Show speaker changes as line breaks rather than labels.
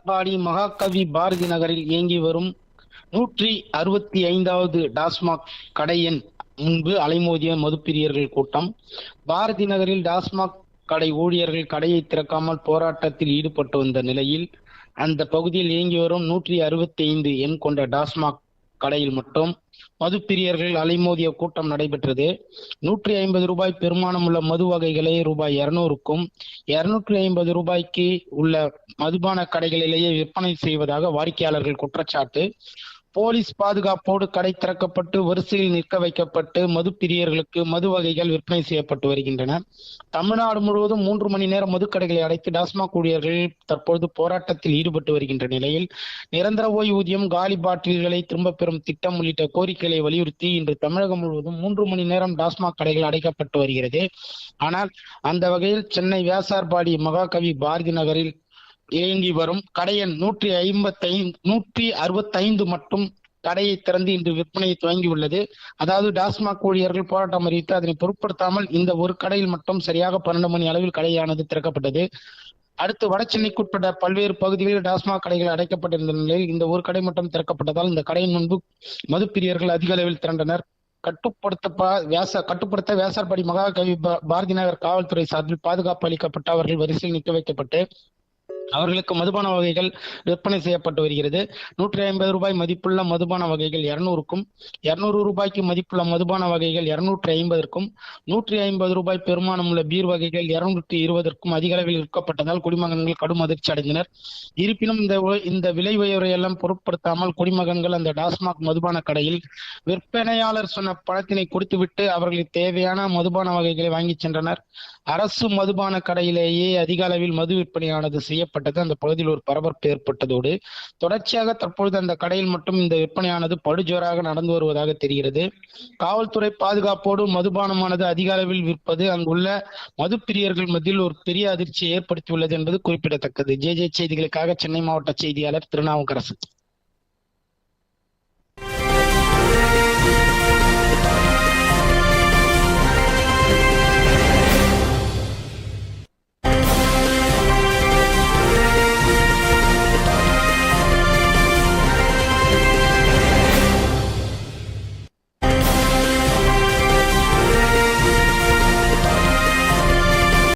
காட்பாடி மகாகவி பாரதி நகரில் இயங்கி வரும் நூற்றி அறுபத்தி ஐந்தாவது டாஸ்மாக் கடையின் முன்பு அலைமோதிய மதுப்பிரியர்கள் கூட்டம். பாரதி நகரில் டாஸ்மாக் கடை ஊழியர்கள் கடையை திறக்காமல் போராட்டத்தில் ஈடுபட்டு வந்த நிலையில் அந்த பகுதியில் இயங்கி வரும் நூற்றி அறுபத்தி ஐந்து எண் கொண்ட டாஸ்மாக் கடையில் மட்டும் மதுப்பிரியர்கள் அலைமோதிய கூட்டம் நடைபெற்றது. நூற்றி ஐம்பது ரூபாய் பெருமானம் உள்ள மது வகைகளை ரூபாய் இருநூறுக்கும் இருநூற்றி ஐம்பது ரூபாய்க்கு உள்ள மதுபான கடைகளிலேயே விற்பனை செய்வதாக வாடிக்கையாளர்கள் குற்றச்சாட்டு. போலீஸ் பாதுகாப்போடு கடை திறக்கப்பட்டு வரிசையில் நிற்க வைக்கப்பட்டு மது பிரியர்களுக்கு மது வகைகள் விற்பனை செய்யப்பட்டு வருகின்றன. தமிழ்நாடு முழுவதும் மூன்று மணி நேரம் மதுக்கடைகளை அடைத்து டாஸ்மாக் ஊழியர்கள் தற்பொழுது போராட்டத்தில் ஈடுபட்டு வருகின்ற நிலையில் நிரந்தர ஓய்வூதியம் காலி பாட்டில்களை திரும்பப் பெறும் திட்டம் உள்ளிட்ட கோரிக்கைகளை வலியுறுத்தி இன்று தமிழகம் முழுவதும் மூன்று மணி நேரம் டாஸ்மாக் கடைகள் அடைக்கப்பட்டு வருகிறது. ஆனால் அந்த வகையில் சென்னை வியாசார்பாடி மகாகவி பாரதி நகரில் இயங்கி வரும். கடையன் நூற்றி ஐம்பத்தை நூற்றி அறுபத்தைந்து மட்டும் கடையை திறந்து இன்று விற்பனையை துவங்கியுள்ளது அதாவது டாஸ்மாக் ஊழியர்கள் போராட்டம் அறிவித்து அதனை பொருட்படுத்தாமல் இந்த ஒரு கடையில் மட்டும் சரியாக பன்னெண்டு மணி அளவில் கடையானது திறக்கப்பட்டது. அடுத்து வடசென்னைக்குட்பட்ட பல்வேறு பகுதிகளில் டாஸ்மாக் கடைகள் அடைக்கப்பட்டிருந்த நிலையில் இந்த ஒரு கடை மட்டும் திறக்கப்பட்டதால் இந்த கடையின் முன்பு மதுப்பிரியர்கள் அதிக அளவில் திரண்டனர். கட்டுப்படுத்த வேச கட்டுப்படுத்த வேசார்படி மகாகவி பாரதி நகர் காவல்துறை சார்பில் பாதுகாப்பு அளிக்கப்பட்டு அவர்கள் வரிசையில் நிற்க வைக்கப்பட்டு அவர்களுக்கு மதுபான வகைகள் விற்பனை செய்யப்பட்டு வருகிறது. நூற்றி ஐம்பது ரூபாய் மதிப்புள்ள மதுபான வகைகள் இருநூறுக்கும் இருநூறு ரூபாய்க்கு மதிப்புள்ள மதுபான வகைகள் இருநூற்றி ஐம்பதற்கும் நூற்றி ஐம்பது ரூபாய் பெருமானம் உள்ள பீர் வகைகள் இருநூற்றி இருபதற்கும் அதிக அளவில் விற்கப்பட்டதால் குடிமகன்கள் கடும் அதிர்ச்சி அடைந்தனர். இருப்பினும் இந்த இந்த விலை உயர்வையெல்லாம் பொருட்படுத்தாமல் குடிமகன்கள் அந்த டாஸ்மாக் மதுபான கடையில் விற்பனையாளர் சொன்ன பணத்தினை கொடுத்துவிட்டு அவர்களுக்கு தேவையான மதுபான வகைகளை வாங்கி சென்றனர். அரசு மதுபான கடையிலேயே அதிக அளவில் மது விற்பனையானது செய்யப்பட்டது. அந்த பகுதியில் ஒரு பரபரப்பு ஏற்பட்டதோடு தொடர்ச்சியாக தற்பொழுது அந்த கடையில் மட்டும் இந்த விற்பனையானது படுஜோராக நடந்து வருவதாக தெரிகிறது. காவல்துறை பாதுகாப்போடு மதுபானமானது அதிக அளவில் விற்பது அங்குள்ள மது பிரியர்கள் மத்தியில் ஒரு பெரிய அதிர்ச்சியை ஏற்படுத்தியுள்ளது என்பது குறிப்பிடத்தக்கது. ஜே ஜே செய்திகளுக்காக சென்னை மாவட்ட செய்தியாளர் திருநாவுக்கரசு.